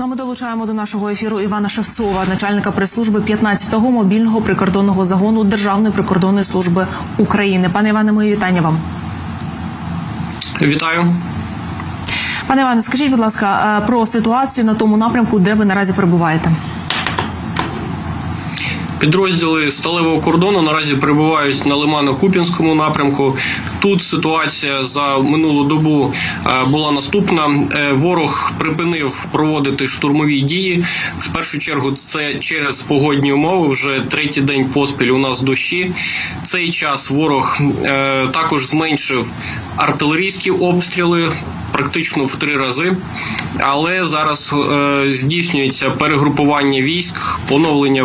Ну, а ми долучаємо до нашого ефіру Івана Шевцова, начальника прес-служби 15-го мобільного прикордонного загону Державної прикордонної служби України. Пане Іване, мої вітання вам. Вітаю. Пане Іване, скажіть, будь ласка, про ситуацію на тому напрямку, де ви наразі перебуваєте. Підрозділи сталевого кордону наразі перебувають на Лимано-Куп'янському напрямку. Тут ситуація за минулу добу е, була наступна. Е, Ворог припинив проводити штурмові дії. В першу чергу це через погодні умови. Вже третій день поспіль у нас дощі. Цей час ворог е, також зменшив артилерійські обстріли. Практично в три рази, але зараз е, здійснюється перегрупування військ, поновлення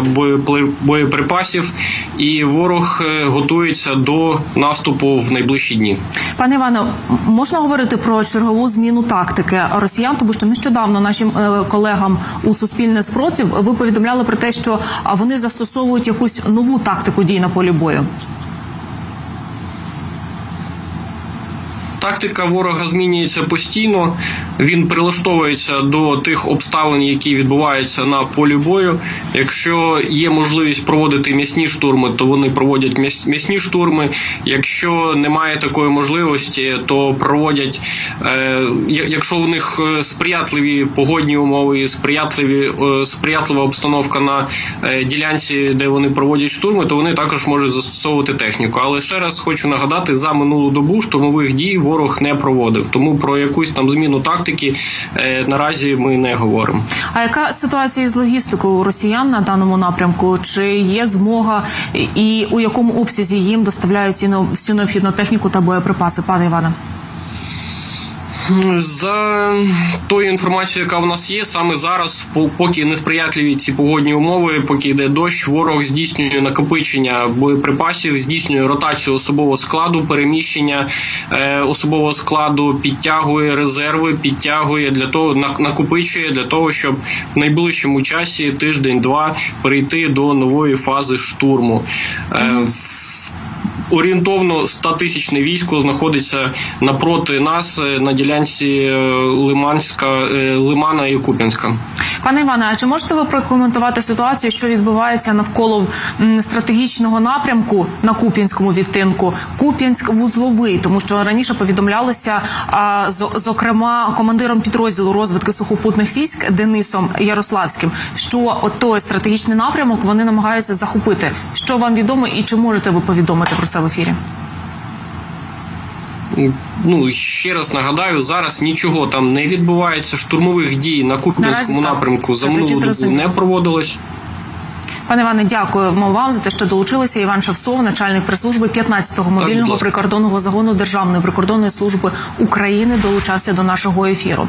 боєприпасів, і ворог е, готується до наступу в найближчі дні. Пане Іване, можна говорити про чергову зміну тактики росіян, тому що нещодавно нашим е, колегам у суспільне спротив ви повідомляли про те, що вони застосовують якусь нову тактику дій на полі бою. Тактика ворога змінюється постійно. Він прилаштовується до тих обставин, які відбуваються на полі бою. Якщо є можливість проводити м'ясні штурми, то вони проводять м'яс- м'ясні штурми. Якщо немає такої можливості, то проводять. Е, якщо у них е, сприятливі погодні умови, сприятливі е, сприятлива обстановка на ділянці, де вони проводять штурми, то вони також можуть застосовувати техніку. Але ще раз хочу нагадати, за минулу добу штурмових дій ворог не проводив. Тому про якусь там зміну тактики е, наразі ми не говоримо. А яка ситуація з логістикою росіян на даному напрямку? Чи є змога і у якому обсязі їм доставляють всю необхідну техніку та боєприпаси, пане Іване? За тою інформацією, яка в нас є, саме зараз, по- поки несприятливі ці погодні умови, поки йде дощ, ворог здійснює накопичення боєприпасів, здійснює ротацію особового складу, переміщення е, особового складу, підтягує резерви, підтягує для того, на- накопичує для того, щоб в найближчому часі тиждень-два перейти до нової фази штурму. Е, Орієнтовно 100-тисячне військо знаходиться напроти нас е, на ділянці е, Лиманська, е, Лимана і Куп'янська. Пане Іване, а чи можете ви прокоментувати ситуацію, що відбувається навколо стратегічного напрямку на Куп'янському відтинку? Куп'янськ вузловий, тому що раніше повідомлялося, зокрема, командиром підрозділу розвитку сухопутних військ Денисом Ярославським, що от той стратегічний напрямок вони намагаються захопити. Що вам відомо, і чи можете ви повідомити про це в ефірі? Ну ще раз нагадаю, зараз нічого там не відбувається. Штурмових дій на Куп'янському напрямку за минулу добу не проводилось. Пане Іване, дякуємо вам за те, що долучилися. Іван Шевцов, начальник прес-служби 15-го мобільного прикордонного загону Державної прикордонної служби України, долучався до нашого ефіру.